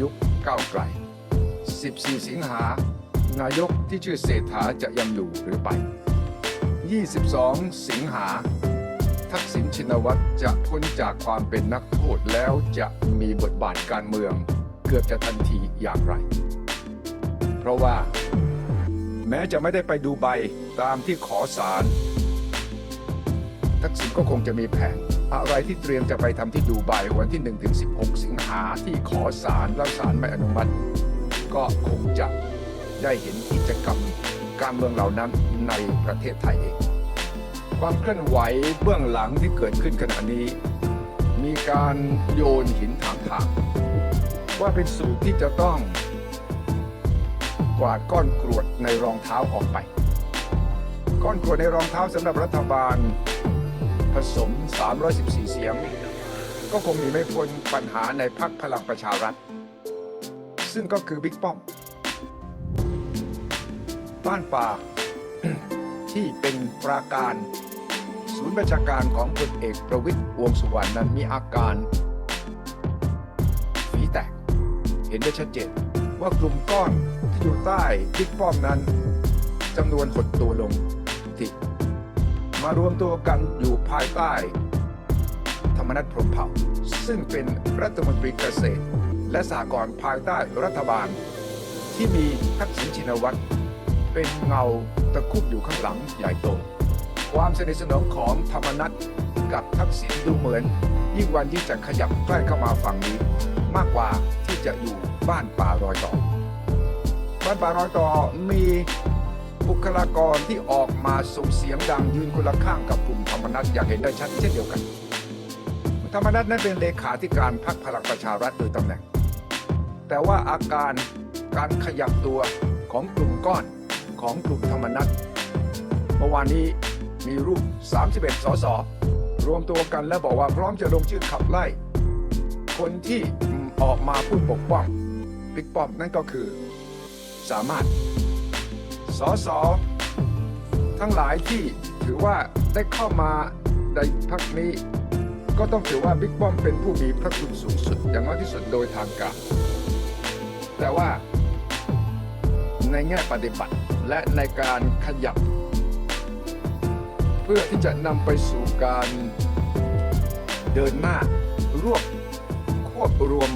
ยุคก้าวไกล 14 สิงหา นายกที่ชื่อเศรษฐาจะยังอยู่หรือไป 22 สิงหา ทักษิณชินวัตรจะพ้นจากความเป็นนักโทษแล้วจะมีบทบาทการเมือง เกือบจะทันทีอย่างไร เพราะว่า แม้จะไม่ได้ไปดูใบตามที่ขอสาร ทักษิณก็คงจะมีแผน อะไรที่เตรียมจะไปทำที่ดูไบวันที่1ถึง16สิงหาที่ขอสารแล้วสารไม่อนุมัติ ก็คงจะได้เห็นกิจกรรมการเมืองเหล่านั้นในประเทศไทยเอง ความเคลื่อนไหวเบื้องหลังที่เกิดขึ้นขณะนี้ มีการโยนหินถามทางว่าเป็นสูตรที่จะต้อง กวาดก้อนกรวดในรองเท้าออกไป ก้อนกรวดในรองเท้าสำหรับรัฐบาล ผสม 314 เสียง ก็คงมีไม่พ้นปัญหาในพักพลังประชารัฐ ซึ่งก็คือบิ๊กป้อม บ้านป่า ที่เป็นปราการ ศูนย์ประชาการของพลเอกประวิตยวงษ์สุวรรณนั้นมีอาการฝีแตก เห็นได้ชัดเจนว่ากลุ่มก้อนที่อยู่ใต้บิ๊กป้อมนั้นจำนวนหดตัวลง มารวมตัวกันอยู่ภายใต้ ธรรมนัฐพรหมเผ่า ซึ่งเป็นรัฐมนตรีเกษตร และสหกรณ์ภายใต้รัฐบาล ที่มีทักษิณชินวัตรเป็นเงาตะคุบอยู่ข้างหลังใหญ่โต ความสนิทสนมของธรรมนัฐกับทักษิณดูเหมือน ยิ่งวันยิ่งจะขยับใกล้เข้ามาฝั่งนี้ มากกว่าที่จะอยู่บ้านป่ารอยต่อ บ้านป่ารอยต่อมี บุคลากรที่ออกมาส่งเสียงดังยืนคนละข้างกับกลุ่มธรรมนัฐอย่างเห็นได้ชัดเช่นเดียวกัน ธรรมนัฐนั้นเป็นเลขาธิการพรรคพลังประชารัฐโดยตำแหน่ง แต่ว่าอาการการขยับตัวของกลุ่มก้อนของกลุ่มธรรมนัฐเมื่อวานนี้มีรูป 31 สส รวมตัวกันและบอกว่าพร้อมจะลงชื่อขับไล่ คนที่ออกมาพูดปกป้องบิ๊กป้อมนั่นก็คือสามารถ สสทั้งหลายที่ถือว่าได้เข้ามาในพักนี้ ก็ต้องถือว่าบิ๊กป้อมเป็นผู้มีพระคุณสูงสุดอย่างน้อยที่สุดโดยทางการ แต่ว่าในแง่ปฏิบัติและในการขยับ เพื่อที่จะนำไปสู่การเดินหน้ารวบควบรวม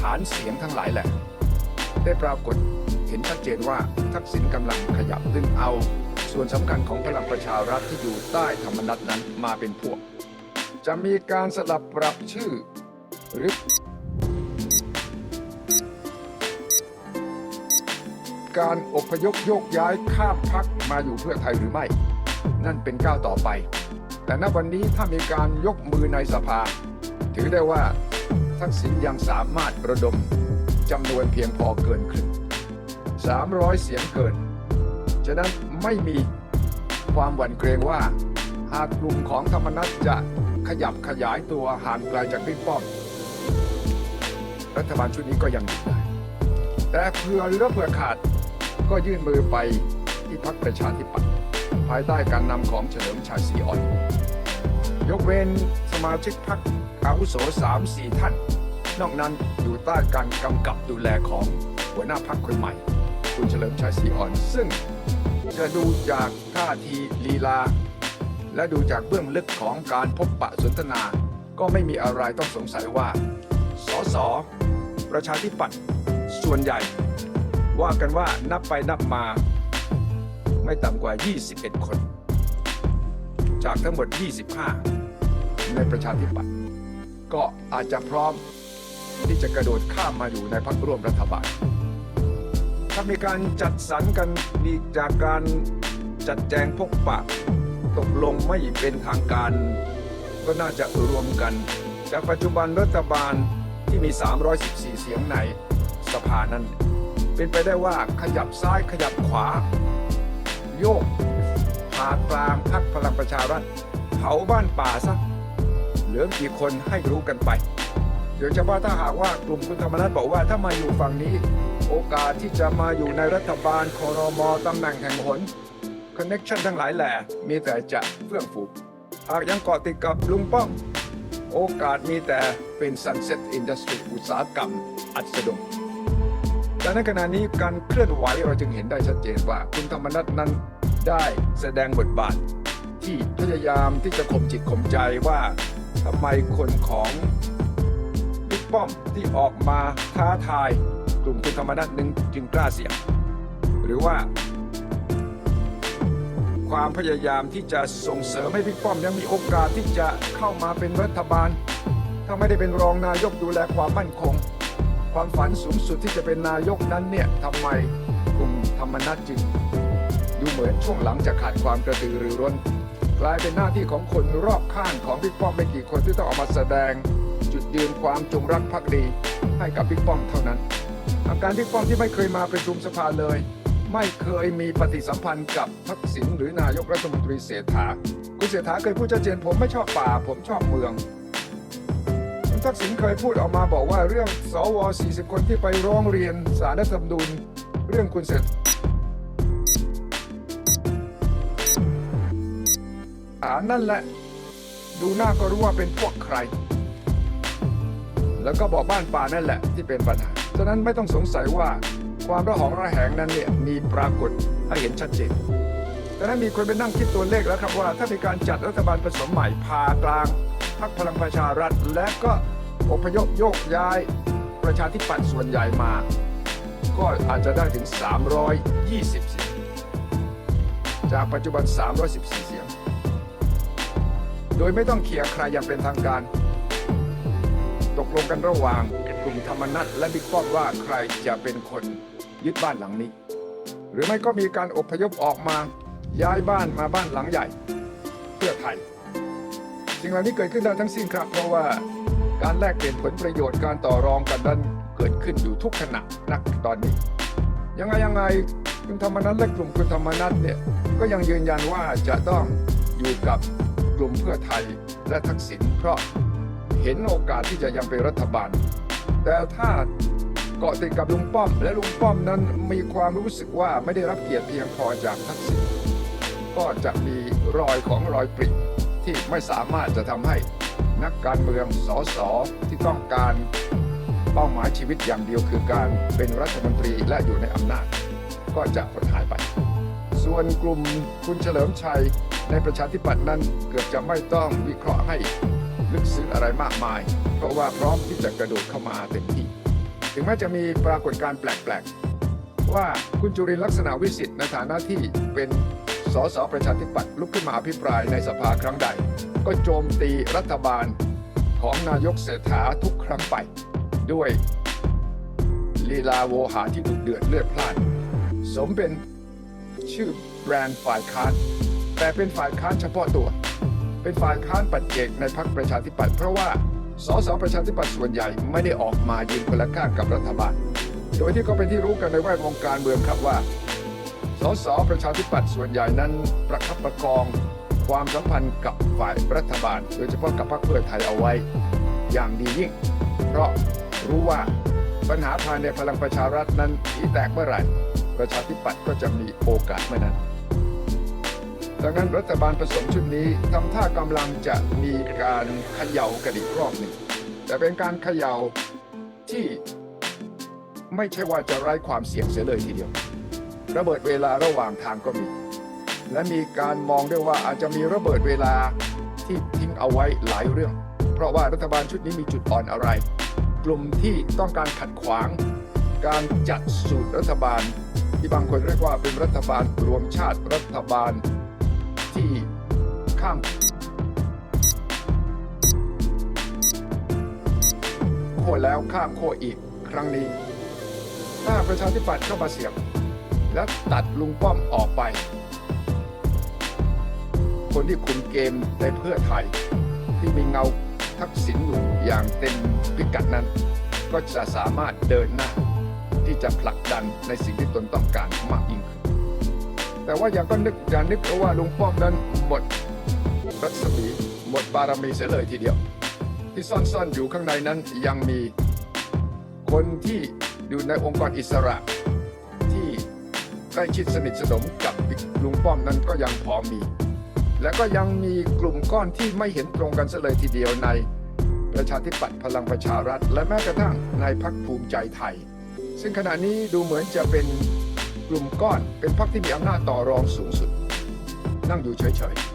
ฐานเสียงทั้งหลายแหละ ได้ปรากฏ เห็นชัดเจนว่าทักษิณกำลังขยับดึงเอา ส่วนสำคัญของพลังประชารัฐที่อยู่ใต้ธรรมนัตนั้นมาเป็นพวก จะมีการสลับปรับชื่อ หรือการอพยพโยกย้ายข้ามพักมาอยู่เพื่อไทยหรือไม่ นั่นเป็นก้าวต่อไป แต่ณวันนี้ถ้ามีการยกมือในสภา ถือได้ว่าทักษิณยังสามารถระดมจำนวนเพียงพอเกินครึ่ง 300 เสียงเกิน ฉะนั้นไม่มีความหวั่นเกรงว่า หากกลุ่มของธรรมนัฐจะขยับขยายตัวห่างไกลจากบิ๊กป้อม รัฐบาลชุดนี้ก็ยังอยู่ได้ แต่เผื่อเหรือเผื่อขาดก็ยื่นมือไปที่พรรคประชาธิปัตย์ภายใต้การนำของเฉลิมชาญศรีอ่อน ยกเว้นสมาชิกพรรคอาวุโส3-4ท่าน นอกนั้นอยู่ใต้การกำกับดูแลของหัวหน้าพรรคคนใหม่ คุณเฉลิมชัยศรีอ่อน ซึ่งจะดูจากท่าทีลีลา และดูจากเบื้องลึกของการพบปะสนทนา ก็ไม่มีอะไรต้องสงสัยว่า สส ประชาธิปัตย์ส่วนใหญ่ ว่ากันว่านับไปนับมา ไม่ต่ำกว่า 21 คน จากทั้งหมด 25 ในประชาธิปัตย์ก็อาจจะพร้อมที่จะกระโดดข้ามมาอยู่ในพรรคร่วมรัฐบาล ถ้ามีการจัดสรรกันมีจากการจัดแจงพบปะ ตกลงไม่เป็นทางการ ก็น่าจะรวมกัน จากปัจจุบันรัฐบาลที่มี 314 เสียงในสภานั้น เป็นไปได้ว่าขยับซ้ายขยับขวา โยกผ่ากลางพักพลังประชารัฐเผาบ้านป่าซะเหลือกี่คนให้รู้กันไป โดยเฉพาะถ้าหากว่ากลุ่มคุณธรรมนัฐบอกว่าถ้ามาอยู่ฝั่งนี้ โอกาสที่จะมาอยู่ในรัฐบาลคอรมอตำแหน่งแห่งหนคอนเน็ชันทั้งหลายแหล่มีแต่จะเฟื่องฟูหากยังเกาะติดกับลุงป้อม โอกาสมีแต่เป็น sunset industry อุตสาหกรรม อัศดมแต่ในขณะนี้การเคลื่อนไหวเราจึงเห็นได้ชัดเจนว่าคุณธรรมนัฐนั้นได้แสดงบทบาท ที่พยายามที่จะข่มจิตข่มใจว่าทำไมคนของ ป้อมที่ออกมาท้าทายกลุ่มคุณธรรมนัฐนึงจึงกล้าเสี่ยง หรือว่า ความพยายามที่จะส่งเสริมให้บิ๊กป้อมยังมีโอกาสที่จะเข้ามาเป็นรัฐบาล ถ้าไม่ได้เป็นรองนายกดูแลความมั่นคง ความฝันสูงสุดที่จะเป็นนายกนั้นเนี่ยทำไมกลุ่มธรรมนัฐจึงดูเหมือนช่วงหลังจะขาดความกระตือรือร้นกลายเป็นหน้าที่ของคนรอบข้างของบิ๊กป้อมไม่กี่คนที่ต้องออกมาแสดง ยืนความจงรักภักดีให้กับบิ๊กป้อมเท่านั้น อาการบิ๊กป้อมที่ไม่เคยมาประชุมสภาเลย ไม่เคยมีปฏิสัมพันธ์กับทักษิณหรือนายกรัฐมนตรีเศรษฐาคุณเศรษฐาเคยพูดชัดเจนผมไม่ชอบป่า ผมชอบเมืองคุณทักษิณเคยพูดออกมาบอกว่าเรื่องสว 40 คนที่ไปร้องเรียนสารรัฐธรรมนูญเรื่องคุณเศรษฐานั่นแหละ ดูหน้าก็รู้ว่าเป็นพวกใคร แล้วก็บอกบ้านป่านั่นแหละที่เป็นปัญหา ฉะนั้นไม่ต้องสงสัยว่าความระหองระแหงนั้นเนี่ยมีปรากฏให้เห็นชัดเจนดังนั้นมีคนไปนั่งคิดตัวเลขแล้วครับว่าถ้ามีการจัดรัฐบาลผสมใหม่พากลางพรรคพลังประชารัฐ และก็อพยพโยกย้ายประชาธิปัตย์ส่วนใหญ่มา ก็อาจจะได้ถึง 320 เสียง จากปัจจุบัน 314 เสียง โดยไม่ต้องเคียร์ใครอย่างเป็นทางการ ตกลงกันระหว่างกลุ่มธรรมนัตและบิ๊กป้อมว่าใครจะเป็นคนยึดบ้านหลังนี้ หรือไม่ก็มีการอพยพออกมาย้ายบ้านมาบ้านหลังใหญ่ เพื่อไทยสิ่งเหล่านี้เกิดขึ้นได้ทั้งสิ้นครับ เพราะว่าการแลกเปลี่ยนผลประโยชน์การต่อรองกันนั้นเกิดขึ้นอยู่ทุกขณะนักตอนนี้ ยังไงยังไงคุณธรรมนัฐและกลุ่มคุณธรรมนัฐเนี่ยก็ยังยืนยันว่าจะต้องอยู่กับกลุ่มเพื่อไทยและทักษิณเพราะ เห็นโอกาสที่จะยังเป็นรัฐบาล แต่ถ้าเกาะติดกับลุงป้อม และลุงป้อมนั้นมีความรู้สึกว่าไม่ได้รับเกียรติเพียงพอจากทักษิณก็จะมีรอยของรอยปริที่ไม่สามารถจะทำให้นักการเมืองสสที่ต้องการเป้าหมายชีวิตอย่างเดียวคือการเป็นรัฐมนตรีและอยู่ในอำนาจ ก็จะหดหายไป ส่วนกลุ่มคุณเฉลิมชัยในประชาธิปัตย์นั้นเกือบจะไม่ต้องวิเคราะห์ให้ ลึกซึ้งอะไรมากมาย เพราะว่าพร้อมที่จะกระโดดเข้ามาเต็มที่ ถึงแม้จะมีปรากฏการณ์แปลกๆ ว่าคุณจุรินลักษณะวิสิทธิ์ในฐานะที่เป็นสสประชาธิปัตย์ลุกขึ้นมาอภิปรายในสภาครั้งใด ก็โจมตีรัฐบาลของนายกเศรษฐาทุกครั้งไป ด้วยลีลาโวหารที่ดุเดือดเลือดพล่าน สมเป็นชื่อแบรนด์ฝ่ายค้าน แต่เป็นฝ่ายค้านเฉพาะตัว เป็นฝ่ายค้านปัจเจกในพรรคประชาธิปัตย์เพราะว่าสสประชาธิปัตย์ส่วนใหญ่ไม่ได้ออกมายืนคนละข้างกับรัฐบาล โดยที่ก็เป็นที่รู้กันในแวดวงการเมืองครับว่า สสประชาธิปัตย์ส่วนใหญ่นั้นประคับประคอง ความสัมพันธ์กับฝ่ายรัฐบาล โดยเฉพาะกับพรรคเพื่อไทยเอาไว้ อย่างดียิ่ง เพราะรู้ว่าปัญหาภายในพลังประชารัฐนั้นผีแตกเมื่อไหร่ ประชาธิปัตย์ก็จะมีโอกาสเมื่อนั้น ดังนั้นรัฐบาลผสมชุดนี้ทำท่ากำลังจะมีการเขย่ากันอีกรอบหนึ่งแต่เป็นการเขย่าที่ไม่ใช่ว่าจะไร้ความเสี่ยงเสียเลยทีเดียว ระเบิดเวลาระหว่างทางก็มี และมีการมองด้วยว่าอาจจะมีระเบิดเวลาที่ทิ้งเอาไว้หลายเรื่อง เพราะว่ารัฐบาลชุดนี้มีจุดอ่อนอะไร กลุ่มที่ต้องการขัดขวาง การจัดสูตรรัฐบาล ที่บางคนเรียกว่าเป็นรัฐบาลรวมชาติรัฐบาล ข้ามโค่แล้วข้ามโค่อีก ครั้งนี้ ถ้าประชาธิปัตย์เข้ามาเสียบ และตัดลุงป้อมออกไป คนที่คุมเกมในเพื่อไทย ที่มีเงาทักษิณอยู่อย่างเต็มพิกัดนั้น ก็จะสามารถเดินหน้า ที่จะผลักดันในสิ่งที่ตนต้องการมากยิ่งขึ้นแต่ว่าอย่าก็นึกอย่านึกเอาว่าลุงป้อมนั้นหมด รัศมีหมดบารมีเสียเลยทีเดียว ที่ซ่อนๆอยู่ข้างในนั้นยังมีคนที่อยู่ในองค์กรอิสระ ที่ใกล้ชิดสนิทสนมกับลุงป้อมนั้นก็ยังพอมี และก็ยังมีกลุ่มก้อนที่ไม่เห็นตรงกันเสียเลยทีเดียวในประชาธิปัตย์พลังประชารัฐ และแม้กระทั่งในพักภูมิใจไทย ซึ่งขณะนี้ดูเหมือนจะเป็นกลุ่มก้อนเป็นพรรคที่มีอำนาจต่อรองสูงสุด นั่งอยู่เฉยๆ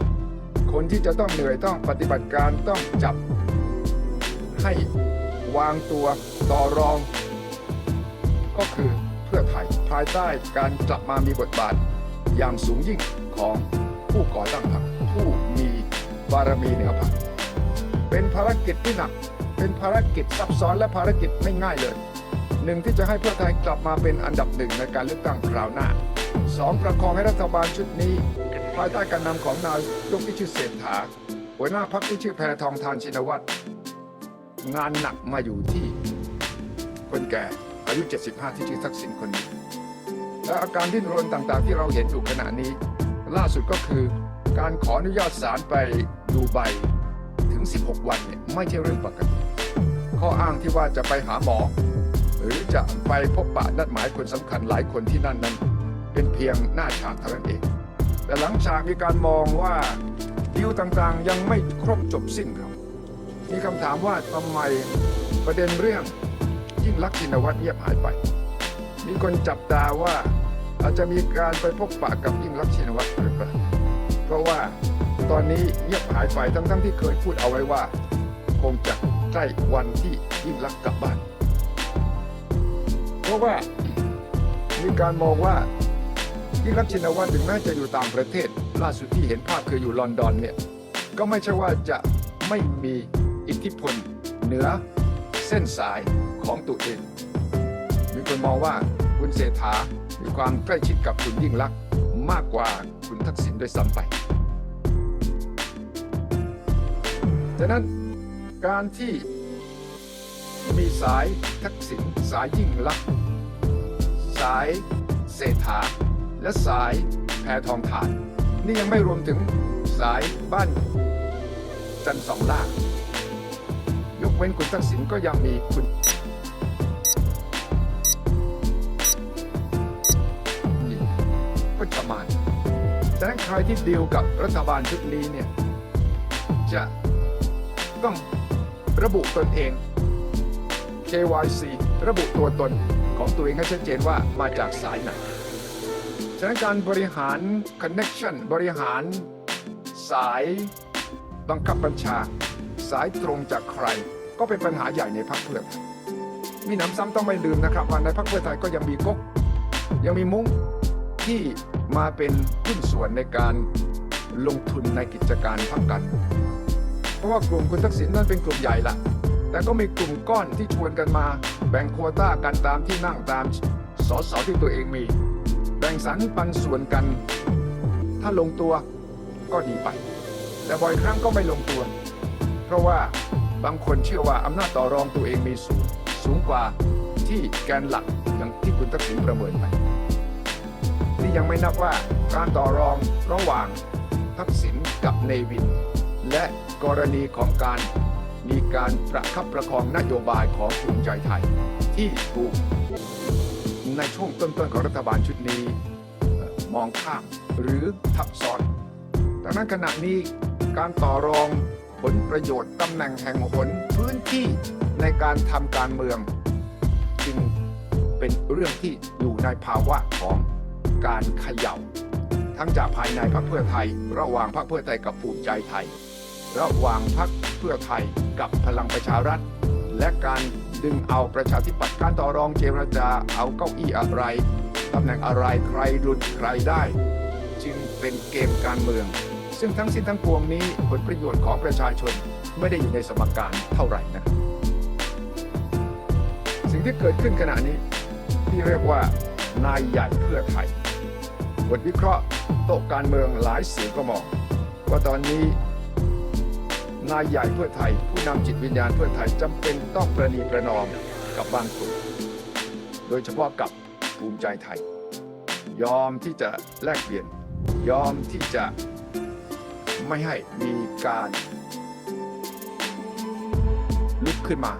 คนที่จะต้องเหนื่อยต้องปฏิบัติการต้องจับ ให้วางตัวต่อรอง ก็คือเพื่อไทยภายใต้การกลับมามีบทบาท อย่างสูงยิ่งของผู้ก่อตั้งพรรคผู้มีบารมีเหนือพรรคเป็นภารกิจที่หนัก เป็นภารกิจซับซ้อนและภารกิจไม่ง่ายเลยหนึ่งที่จะให้เพื่อไทยกลับมาเป็นอันดับหนึ่งในการเลือกตั้งคราวหน้าสองประคองให้รัฐบาลชุดนี้ ภายใต้การนำของนายกที่ชื่อเศรษฐาหัวหน้าพรรคที่ชื่อแพรทองทานชินวัตรงานหนักมาอยู่ที่คนแก่อายุ 75 ที่ชื่อทักษิณคนนี้และอาการดิ้นรนต่างๆ ที่เราเห็นอยู่ขณะนี้ ล่าสุดก็คือการขออนุญาตศาลไปดูไบถึง 16 วันเนี่ยไม่ใช่เรื่องปกติข้ออ้างที่ว่าจะไปหาหมอ หรือจะไปพบปะนัดหมายคนสำคัญหลายคนที่นั่นนั้น เป็นเพียงหน้าฉากเท่านั้นเอง แต่หลังฉากมีการมองว่าดีลต่างๆ ยังไม่ครบจบสิ้นครับ มีคำถามว่าทำไมประเด็นเรื่องยิ่งลักษณ์ชินวัตรเงียบหายไป มีคนจับตาว่าอาจจะมีการไปพบปะกับยิ่งลักษณ์ชินวัตรหรือเปล่าเพราะว่าตอนนี้เงียบหายไปทั้งๆที่เคยพูดเอาไว้ว่า คงจะใกล้วันที่ยิ่งลักษณ์กลับบ้าน เพราะว่ามีการมองว่า ยิ่งลักชินวัตรถึงแม้จะอยู่ต่างประเทศ ล่าสุดที่เห็นภาพคืออยู่ลอนดอนเนี่ยก็ไม่ใช่ว่าจะไม่มีอิทธิพลเหนือเส้นสายของตัวเอง มีคนมองว่าคุณเศรษฐามีความใกล้ชิดกับคุณยิ่งลักษณ์มากกว่าคุณทักษิณด้วยซ้ำไปฉะนั้นการที่มีสายทักษิณสายยิ่งลักษณ์สายเศรษฐา และสายแพทองทาน นี่ยังไม่รวมถึงสายบ้านจันสองล่างยกเว้นคุณทักษิณก็ยังมีคุณก็จะมาฉะนั้นใครที่ดีลกับรัฐบาลชุดนี้เนี่ย จะต้องระบุตนเอง KYC ระบุตัวตนของตัวเองให้ชัดเจนว่ามาจากสายไหน ฉะนั้นการบริหาร connection บริหาร สายบังคับบัญชา สายตรงจากใคร ก็เป็นปัญหาใหญ่ในพรรคเพื่อไทยมีหน้ำซ้ำต้องไม่ลืมนะครับว่าในพรรคเพื่อไทยก็ยังมีก๊กยังมีมุ้งที่มาเป็นหุ้นส่วนในการลงทุนในกิจการพรรคการเพราะว่ากลุ่มคุณทักษิณนั้นเป็นกลุ่มใหญ่ละแต่ก็มีกลุ่มก้อนที่ชวนกันมา แบ่งโควต้ากันตามที่นั่งตามสสที่ตัวเองมี แบ่งสรรปันส่วนกัน ถ้าลงตัวก็ดีไป แต่บ่อยครั้งก็ไม่ลงตัว เพราะว่าบางคนเชื่อว่าอำนาจต่อรองตัวเองมีสูงสูงกว่าที่แกนหลักอย่างที่คุณทักษิณประเมินไปนี่ยังไม่นับว่าการต่อรองระหว่างทักษิณกับเนวิน และกรณีของการมีการประคับประคองนโยบายของภูมิใจไทยที่ถูก ในช่วงต้นๆของรัฐบาลชุดนี้มองข้ามหรือทับซ้อนดังนั้นขณะนี้การต่อรองผลประโยชน์ตำแหน่งแห่งหนพื้นที่ในการทำการเมือง จึงเป็นเรื่องที่อยู่ในภาวะของการเขย่า ทั้งจากภายในพรรคเพื่อไทย ระหว่างพรรคเพื่อไทยกับภูมิใจไทย ระหว่างพรรคเพื่อไทยกับพลังประชารัฐ และการ ดึงเอาประชาธิปัตย์การต่อรองเจรจาเอาเก้าอี้อะไรตำแหน่งอะไรใครหลุดใครได้ จึงเป็นเกมการเมือง ซึ่งทั้งสิ้นทั้งปวงนี้ผลประโยชน์ของประชาชนไม่ได้อยู่ในสมการเท่าไหร่นะสิ่งที่เกิดขึ้นขณะนี้ ที่เรียกว่านายใหญ่เพื่อไทยบทวิเคราะห์โต๊ะการเมืองหลายสื่อก็มองว่าตอนนี้ นายใหญ่เพื่อไทย ผู้นำจิตวิญญาณเพื่อไทยจำเป็นต้องประนีประนอมกับบางกลุ่มโดยเฉพาะกับภูมิใจไทย ยอมที่จะแลกเปลี่ยน ยอมที่จะไม่ให้มีการลุกขึ้นมา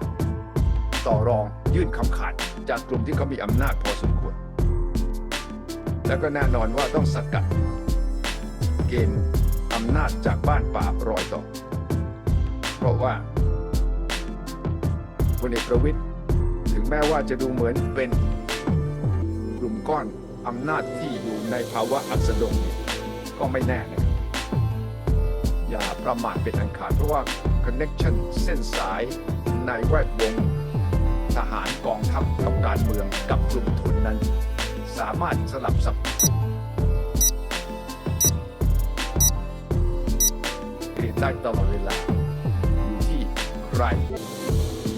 ต่อรองยื่นคำขาดจากกลุ่มที่เขามีอำนาจพอสมควร และก็แน่นอนว่าต้องสกัด เกณฑ์อำนาจจากบ้านป่ารอยต่อ ราะว่าลเอกประวิตยถึงแม้ว่าจะดูเหมือนเป็นกลุ่มก้อนอำนาจที่อยู่ในภาวะอัสดงก็ไม่แน่นะครับอย่าประมาทเป็นอันขาดเพราะว่าคอนเน็ชันเส้นสายในแวดวงทหารกองทัพกับการเมืองกับกลุ่มทุนนั้น สามารถสลับสับเปลี่ยนได้ตลอดเวลา ใคร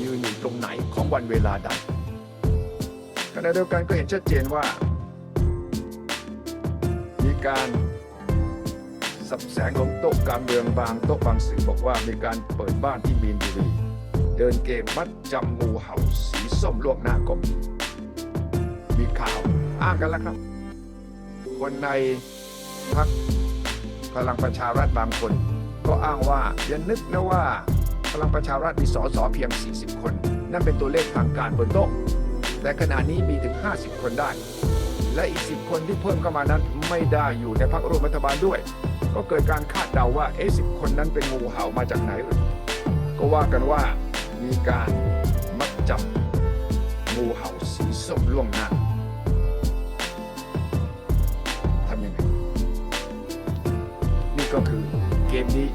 ยืนอยู่ตรงไหนของวันเวลาใดขณะเดียวกันก็เห็นชัดเจนว่า มีการสับแสงของโต๊ะการเมืองบางโต๊ะบางสื่อบอกว่ามีการเปิดบ้านที่มีนบุรีเดินเกมมัดจำงูเห่าสีส้มล่วงหน้าก็มีมีข่าวอ้างกันแล้วครับ คนในพักพลังประชารัฐบางคน ก็อ้างว่าอย่านึกนะว่า พลังประชารัฐมีสสเพียง 40 คน นั่นเป็นตัวเลขทางการบนโต๊ะแต่ขณะนี้มีถึง 50 คนได้ และอีก 10 คนที่เพิ่มเข้ามานั้นไม่ได้อยู่ในพรรคร่วมรัฐบาลด้วย ก็เกิดการคาดเดาว่าเอ๊ะ10คนนั้นเป็นงูเห่ามาจากไหนเอ่ยก็ว่ากันว่ามีการมัดจับงูเห่าสีส้มล่วงหน้าทำยังไงนี่ก็คือเกมนี้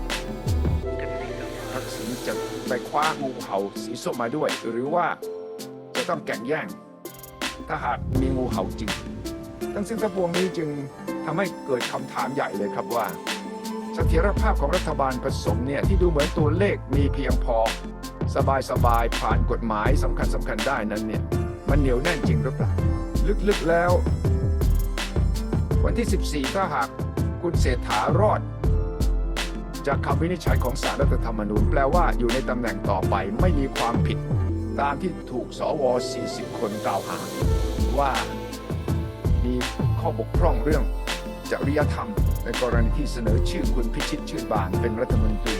ไปคว้างูเห่าสีส้มมาด้วย หรือว่าจะต้องแข่งแย่ง ถ้าหากมีงูเห่าจริง ทั้งสิ้นทั้งปวงนี้จึงทำให้เกิดคำถามใหญ่เลยครับว่าเสถียรภาพของรัฐบาลผสมเนี่ยที่ดูเหมือนตัวเลขมีเพียงพอ สบายสบายๆผ่านกฎหมายสำคัญสำคัญได้นั้นเนี่ยมันเหนียวแน่นจริงหรือเปล่าลึกๆแล้ว วันที่ 14 ถ้าหากคุณเศรษฐารอด จากคำวินิจฉัยของสารรัฐธรรมนูญแปลว่าอยู่ในตำแหน่งต่อไปไม่มีความผิด ตามที่ถูกสว 40 คนกล่าวหา ว่ามีข้อบกพร่องเรื่องจริยธรรม ในกรณีที่เสนอชื่อคุณพิชิตชื่นบานเป็นรัฐมนตรี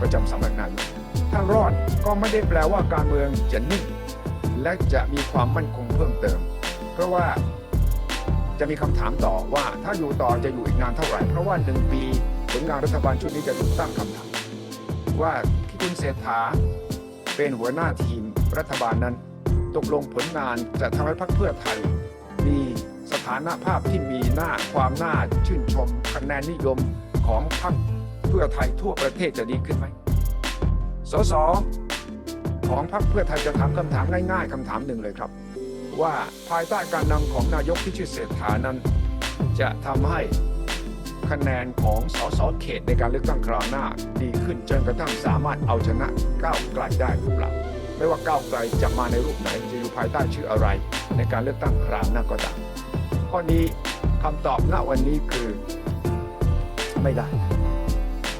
ประจำสำนักนายกถ้ารอดก็ไม่ได้แปลว่าการเมืองจะนิ่งและจะมีความมั่นคงเพิ่มเติม เพราะว่าจะมีคำถามต่อว่าถ้าอยู่ต่อจะอยู่อีกนานเท่าไหร่ เพราะว่าหนึ่งปี ผลงานรัฐบาลชุดนี้จะถูกตั้งคำถามว่าที่คุณเศรษฐาเป็นหัวหน้าทีมรัฐบาลนั้น ตกลงผลงานจะทำให้พรรคเพื่อไทย มีสถานภาพที่มีหน้าความน่าชื่นชมคะแนนนิยมของพรรคเพื่อไทยทั่วประเทศจะดีขึ้นไหมสสของพรรคเพื่อไทยจะถามคำถามง่ายๆคำถามหนึ่งเลยครับ ว่าภายใต้การนำของนายกที่ชื่อเศรษฐานั้น จะทำให้ คะแนนของสสเขตในการเลือกตั้งคราวหน้า ดีขึ้นจนกระทั่งสามารถเอาชนะก้าวไกลได้หรือเปล่าไม่ว่าก้าวไกลจะมาในรูปไหนจะอยู่ภายใต้ชื่ออะไร ในการเลือกตั้งคราวหน้าก็ตามข้อนี้คำตอบณวันนี้คือ ไม่ได้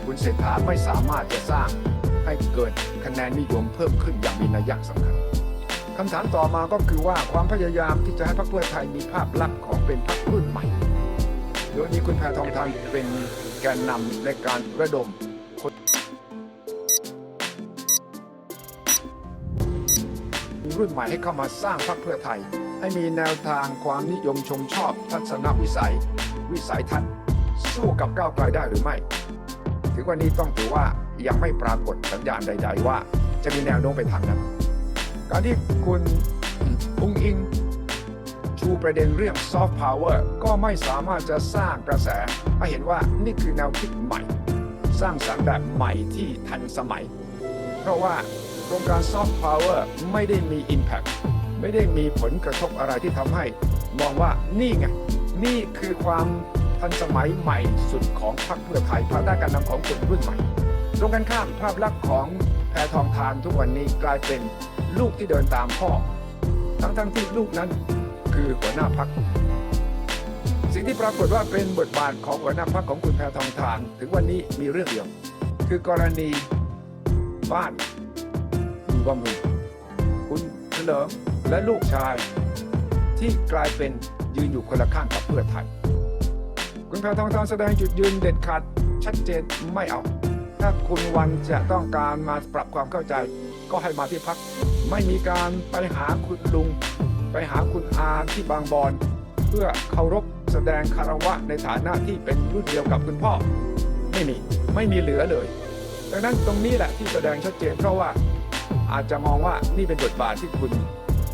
คุณเศรษฐาไม่สามารถจะสร้างให้เกิดคะแนนนิยมเพิ่มขึ้นอย่างมีนัยสำคัญคำถามต่อมาก็คือว่าความพยายามที่จะให้พรรคเพื่อไทยมีภาพลักษณ์ของเป็นพรรครุ่นใหม่ โดยมีคุณแพทองทานเป็นแกนนำในการระดมคนรุ่นใหม่ให้เข้ามาสร้างพรรคเพื่อไทย ให้มีแนวทางความนิยมชมชอบทัศนวิสัย วิสัยทัศน์สู้กับก้าวไกลได้หรือไม่ ถึงวันนี้ต้องถือว่ายังไม่ปรากฏสัญญาณใด ๆ ว่า จะมีแนวโน้มไปทางนั้น การที่คุณอุ้งอิง ชูประเด็นเรื่องซอฟต์พาวเวอร์ก็ไม่สามารถจะสร้างกระแสให้เห็นว่านี่คือแนวคิดใหม่ สร้างสรรค์แบบใหม่ที่ทันสมัย เพราะว่าโครงการซอฟต์พาวเวอร์ไม่ได้มี Impact ไม่ได้มีผลกระทบอะไรที่ทำให้ มองว่านี่ไง นี่คือความทันสมัยใหม่สุดของพรรคเพื่อไทยภายใต้การนำของคนรุ่นใหม่ตรงกันข้ามภาพลักษณ์ของแพทองทานทุกวันนี้กลายเป็นลูกที่เดินตามพ่อ ทั้งๆที่ลูกนั้น คือหัวหน้าพัก สิ่งที่ปรากฏว่าเป็นบทบาทของหัวหน้าพักของคุณแพทองทานถึงวันนี้มีเรื่องเดียว คือกรณีบ้านอยู่บำรุงคุณเฉลิมและลูกชาย ที่กลายเป็นยืนอยู่คนละข้างกับเพื่อไทย คุณแพทองทานแสดงจุดยืนเด็ดขาดชัดเจนไม่เอา ถ้าคุณวันจะต้องการมาปรับความเข้าใจ ก็ให้มาที่พัก ไม่มีการไปหาคุณลุง ไปหาคุณอาที่บางบอนเพื่อเคารพแสดงคารวะในฐานะที่เป็นรุ่นเดียวกับคุณพ่อ ไม่มีไม่มีเหลือเลย ดังนั้นตรงนี้แหละที่แสดงชัดเจนเพราะว่าอาจจะมองว่านี่เป็นบทบาทที่คุณ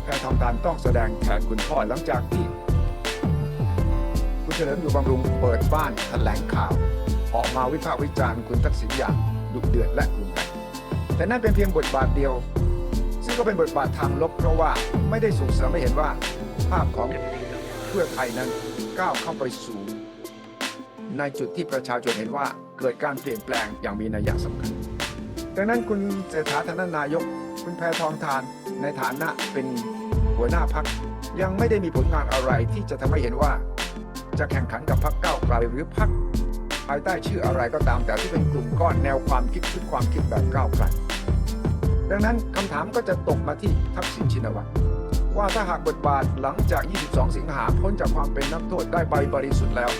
แพทองทานต้องแสดงแทนคุณพ่อหลังจากที่คุณเฉลิมอยู่บำรุงเปิดบ้านแถลงข่าว ออกมาวิพากษ์วิจารณ์คุณทักษิณอย่างดุเดือดและรุนแรงแต่นั่นเป็นเพียงบทบาทเดียว ซึ่งก็เป็นบทบาททางลบเพราะว่าไม่ได้ส่งเสริมให้เห็นว่าภาพของเพื่อไทยนั้นก้าวเข้าไปสู่ในจุดที่ประชาชนเห็นว่าเกิดการเปลี่ยนแปลงอย่างมีนัยสำคัญ ดังนั้นคุณเศรษฐาธนนายก คุณแพทองทานในฐานะเป็นหัวหน้าพักยังไม่ได้มีผลงานอะไรที่จะทำให้เห็นว่า จะแข่งขันกับพักเก้าไกลหรือพักภายใต้ชื่ออะไรก็ตามแต่ที่เป็นกลุ่มก้อนแนวความคิดชุดความคิดแบบก้าวไกล ดังนั้นคำถามก็จะตกมาที่ทักษิณชินวัตรว่าถ้าหากบทบาทหลังจาก 22 สิงหาพ้นจากความเป็นนักโทษได้ใบบริสุทธิ์แล้ว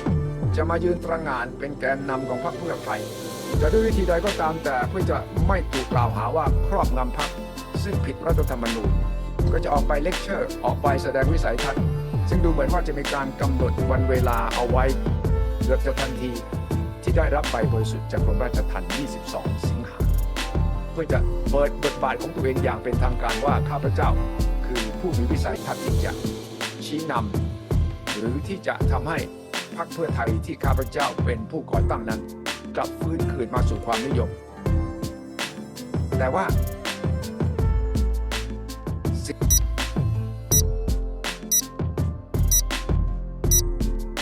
จะมายืนตระงานเป็นแกนนำของพรรคเพื่อไทยจะด้วยวิธีใดก็ตามแต่เพื่อจะไม่ถูกกล่าวหาว่าครอบงำพรรคซึ่งผิดรัฐธรรมนูญ ก็จะออกไปเลคเชอร์ออกไปแสดงวิสัยทัศน์ซึ่งดูเหมือนว่าจะมีการกำหนดวันเวลาเอาไว้เกือบจะทันทีที่ได้รับใบบริสุทธิ์จากกรมราชทัณฑ์22 สิงหา เพื่อจะเปิดบทบาทของตัวเองอย่างเป็นทางการว่าข้าพเจ้า คือผู้มีวิสัยทัศน์ที่จะชี้นำหรือที่จะทำให้พรรคเพื่อไทยที่ข้าพเจ้าเป็นผู้ก่อตั้งนั้น กลับฟื้นคืนมาสู่ความนิยม แต่ว่าส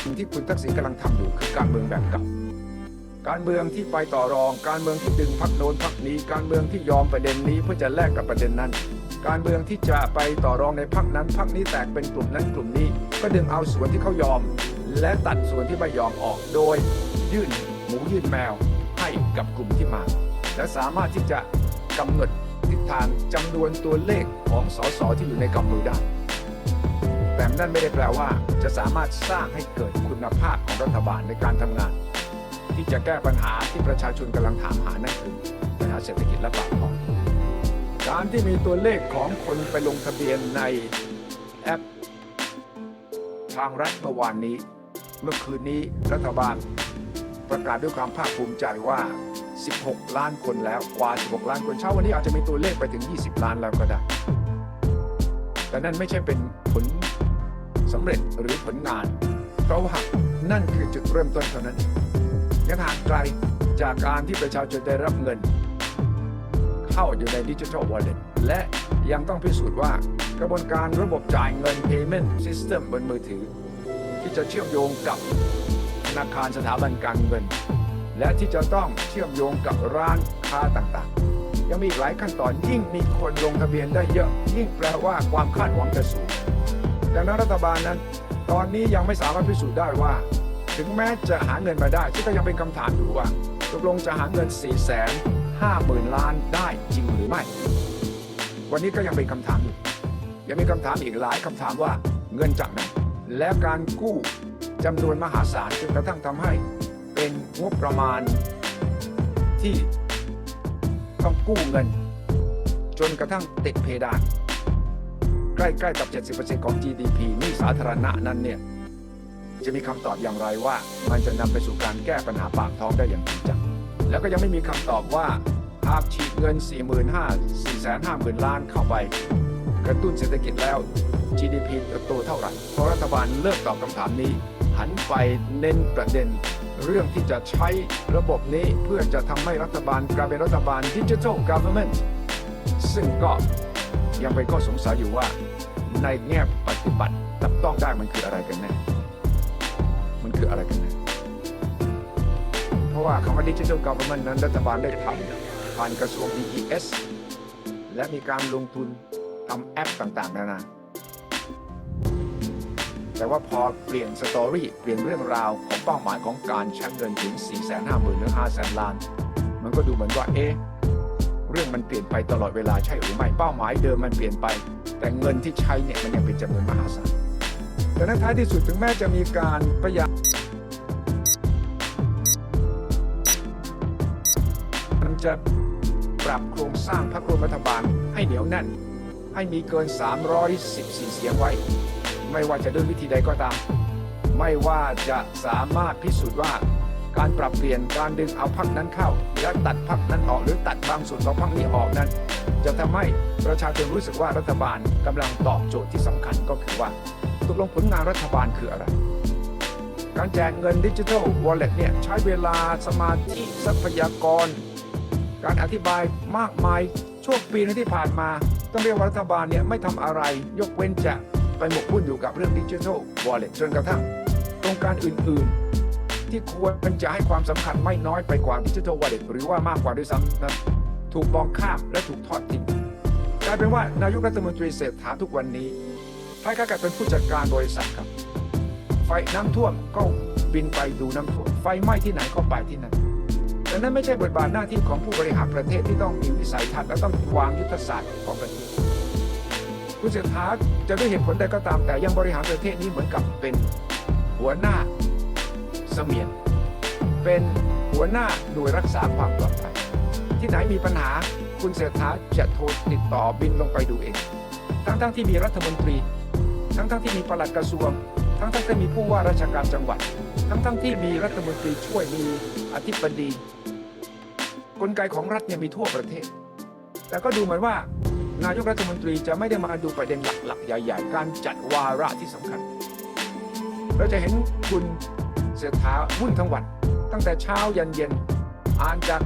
ิ่งที่คุณทักษิณกำลังทำอยู่คือการเมืองแบบเก่า การเมืองที่ไปต่อรอง การเมืองที่ดึงพักโน้นพักนี้ การเมืองที่ยอมประเด็นนี้เพื่อจะแลกกับประเด็นนั้น การเมืองที่จะไปต่อรองในพักนั้นพักนี้แตกเป็นกลุ่มนั้นกลุ่มนี้ ก็ดึงเอาส่วนที่เขายอม และตัดส่วนที่ไม่ยอมออกโดย ยื่นหมูยื่นแมว ให้กับกลุ่มที่มา และสามารถที่จะกำหนดทิศทางจำนวนตัวเลขของสสที่อยู่ในกำมือได้แต่นั่นไม่ได้แปลว่า จะสามารถสร้างให้เกิดคุณภาพของรัฐบาลในการทำงาน ที่จะแก้ปัญหาที่ประชาชนกำลังถามหานั่นคือปัญหาเศรษฐกิจและปากท้องการที่มีตัวเลขของคนไปลงทะเบียนในแอป ทางรัฐเมื่อวานนี้ เมื่อคืนนี้รัฐบาลประกาศด้วยความภาคภูมิใจว่า 16 ล้านคนแล้วกว่า 16 ล้านคนเช้าวันนี้อาจจะมีตัวเลขไปถึง 20 ล้านแล้วก็ได้ แต่นั่นไม่ใช่เป็นผลสำเร็จหรือผลงาน เพราะว่านั่นคือจุดเริ่มต้นเท่านั้นเอง ยังห่างไกลจากการที่ประชาชนได้รับเงิน เข้าอยู่ในดิจิทัลวอลเล็ตและยังต้องพิสูจน์ว่ากระบวนการระบบจ่ายเงิน payment system บนมือถือ ที่จะเชื่อมโยงกับธนาคารสถาบันการเงิน และที่จะต้องเชื่อมโยงกับร้านค้าต่างๆ ยังมีหลายขั้นตอนยิ่งมีคนลงทะเบียนได้เยอะ ยิ่งแปลว่าความคาดหวังจะสูงดังนั้นรัฐบาลนั้น ตอนนี้ยังไม่สามารถพิสูจน์ได้ว่า ถึงแม้จะหาเงินมาได้ที่ก็ยังเป็นคำถามอยู่ว่าตกลงจะหาเงิน 4 5 0 0 0 0 ล้านได้จริงหรือไม่ วันนี้ก็ยังเป็นคำถามอยู่ยังมีคำถามอีกหลายคำถามว่าเงินจากไหนและการกู้จำนวนมหาศาลจนกระทั่งทำให้เป็นงบประมาณที่ต้องกู้เงิน จนกระทั่งติดเพดาน ใกล้ๆกับ 70%ของ GDP นี่สาธารณะนั้นเนี่ย จะมีคำตอบอย่างไรว่า มันจะนำไปสู่การแก้ปัญหาปากท้องได้อย่างจริงจังแล้วก็ยังไม่มีคำตอบว่าหากฉีดเงิน 45,000 4 5 0 0 0ล้านเข้าไป กระตุ้นเศรษฐกิจแล้ว GDP เติบโตเท่าไหร่เพราะรัฐบาลเลิกตอบคำถามนี้ หันไปเน้นประเด็น เรื่องที่จะใช้ระบบนี้เพื่อจะทำให้รัฐบาลกลายเป็นรัฐบาลดิจิทัล government ซึ่งก็ยังเป็นข้อสงสัยอยู่ว่าในแง่ปฏิบัติจับต้องได้มันคืออะไรกันแน่ คืออะไรกันแน่เพราะว่าคำว่าดิจิทัล government นั้นรัฐบาลได้ทำผ่านกระทรวง DES และมีการลงทุนทำแอปต่างๆนานาแต่ว่าพอเปลี่ยนสตอรี่เปลี่ยนเรื่องราวของเป้าหมายของการใช้เงินถึง 4 5 0 0 0 0หรือ5 0 0 0 0ล้าน มันก็ดูเหมือนว่าเอ๊ะเรื่องมันเปลี่ยนไปตลอดเวลาใช่หรือไม่เป้าหมายเดิมมันเปลี่ยนไป แต่เงินที่ใช้เนี่ยมันยังเป็นจำนวนมหาศาลดังนั้นท้ายที่สุดถึงแม้จะมีการพยายาม จะปรับโครงสร้างพรรคร่วมรัฐบาลให้เหนียวแน่น ให้มีเกิน 314 เสียงไว้ ไม่ว่าจะด้วยวิธีใดก็ตาม ไม่ว่าจะสามารถพิสูจน์ว่า การปรับเปลี่ยนการดึงเอาพรรคนั้นเข้า และตัดพรรคนั้นออกหรือตัดบางส่วนของพรรคนี้ออกนั้น จะทำให้ประชาชนรู้สึกว่ารัฐบาลกำลังตอบโจทย์ที่สำคัญก็คือว่าตกลงผลงานรัฐบาลคืออะไรการแจกเงินดิจิทัลวอลเล็ตเนี่ยใช้เวลาสมาธิทรัพยากร การอธิบายมากมายช่วงปีนึงที่ผ่านมา ต้องเรียกว่ารัฐบาลเนี่ยไม่ทำอะไร ยกเว้นจะไปหมกมุ่นอยู่กับเรื่องดิจิทัลวอลเล็ตจนกระทั่งโครงการอื่น ๆ ที่ควรจะให้ความสำคัญไม่น้อยไปกว่าดิจิทัลวอลเล็ตหรือว่ามากกว่าด้วยซ้ำนั้นถูกมองข้ามและถูกทอดทิ้งกลายเป็นว่านายกรัฐมนตรีเศรษฐาทุกวันนี้คล้ายๆกับเป็นผู้จัดการบริษัทครับ ไฟน้ำท่วมก็บินไปดูน้ำท่วมไฟไหม้ที่ไหนก็ไปที่นั่น แต่นั่นไม่ใช่บทบาทหน้าที่ของผู้บริหารประเทศที่ต้องมีวิสัยทัศน์และต้องวางยุทธศาสตร์ของประเทศคุณเศรษฐาจะด้วยเหตุผลใดก็ตามแต่ยังบริหารประเทศนี้เหมือนกับเป็นหัวหน้าเสมียน เป็นหัวหน้าหน่วยรักษาความปลอดภัยที่ไหนมีปัญหาคุณเศรษฐาจะโทรติดต่อบินลงไปดูเอง ทั้งๆที่มีรัฐมนตรี ทั้งๆที่มีปลัดกระทรวง ทั้งๆที่มีผู้ว่าราชการจังหวัด ทั้งๆที่มีรัฐมนตรีช่วยมีอธิบดี กลไกของรัฐเนี่ยมีทั่วประเทศ แต่ก็ดูเหมือนว่านายกรัฐมนตรีจะไม่ได้มาดูประเด็นหลักๆ ใหญ่ ๆ การจัดวาระที่สำคัญ เราจะเห็นคุณเศรษฐาวุ่นทั้งวัน ตั้งแต่เช้ายันเย็น อ่านจาก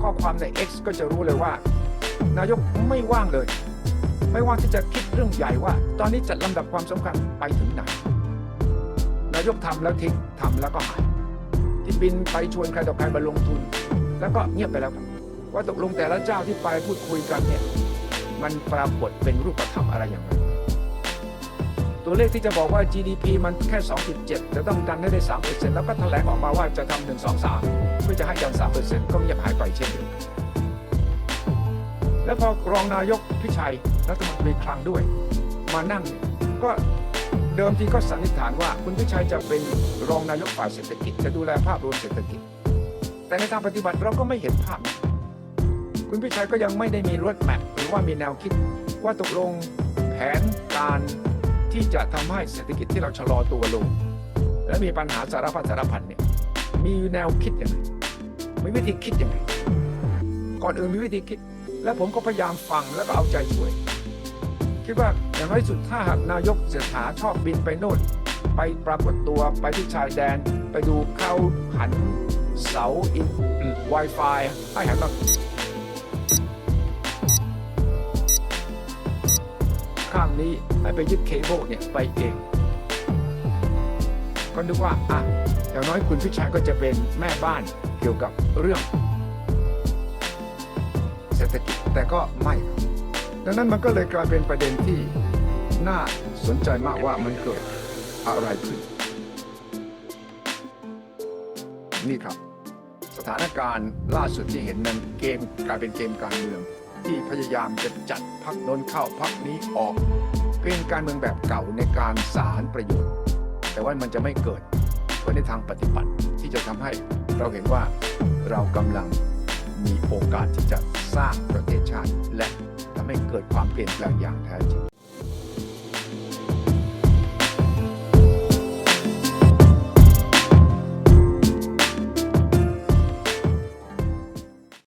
ข้อความใน X ก็จะรู้เลยว่า นายกไม่ว่างเลย ไม่ว่างที่จะคิดเรื่องใหญ่ว่า ตอนนี้จัดลำดับความสำคัญไปถึงไหน นายกทำแล้วทิ้งทำแล้วก็หายที่บินไปชวนใครต่อใครมาลงทุน แล้วก็เงียบไปแล้วครับว่าตกลงแต่ละเจ้าที่ไปพูดคุยกันเนี่ยมันปรากฏเป็นรูปธรรมอะไรอย่างไรตัวเลขที่จะบอกว่า GDP มันแค่ 2.7 จะต้องดันให้ได้ 3%แล้วก็แถลงออกมาว่าจะทำ 1 2 3 เพื่อจะให้ดัน 3%ก็เงียบหายไปเช่นเดียวกันแล้วพอรองนายกพิชัยรัฐมนตรีคลังด้วย มานั่งก็เดิมทีก็สันนิษฐานว่าคุณพิชัยจะเป็นรองนายกฝ่ายเศรษฐกิจ จะดูแลภาพรวมเศรษฐกิจ แต่ในทางปฏิบัติเราก็ไม่เห็นภาพ คุณพิชัยก็ยังไม่ได้มีรถแมพหรือว่ามีแนวคิดว่าตกลงแผนการที่จะทำให้เศรษฐกิจที่เราชะลอตัวลง และมีปัญหาสารพัดสารพันเนี่ยมีแนวคิดยังไงมีวิธีคิดยังไงก่อนอื่นมีวิธีคิด และผมก็พยายามฟังแล้วก็เอาใจช่วย คิดว่าอย่างน้อยสุดถ้าหากนายกเศรษฐาชอบบินไปโน่นไปปรากฏตัวไปที่ชายแดน ไปดูเขาหัน เสาอิน Wi-Fi ให้หันมาข้างนี้ให้ไปยึดเคเบิลเนี่ย ไปเอง ก็นึกว่า อะ อย่างน้อยคุณพิชัยก็จะเป็นแม่บ้านเกี่ยวกับเรื่อง เศรษฐกิจแต่ก็ไม่ ดังนั้นมันก็เลยกลายเป็นประเด็นที่น่าสนใจมากว่ามันเกิดอะไรขึ้น นี่ครับ ถานการณ์ล่าสุดที่เห็นนั้นเกมกลายเป็นเกมการเมือง ที่พยายามจะจัดพักน้นเข้าพักนี้ออก เป็นการเมืองแบบเก่าในการสารประโยชน์ แต่ว่ามันจะไม่เกิดผลในทางปฏิบัติที่จะทำให้เราเห็นว่าเรากำลังมีโอกาสที่จะสร้างประเทศชาติ และทำให้เกิดความเปลี่ยนแปลงอย่างแท้จริง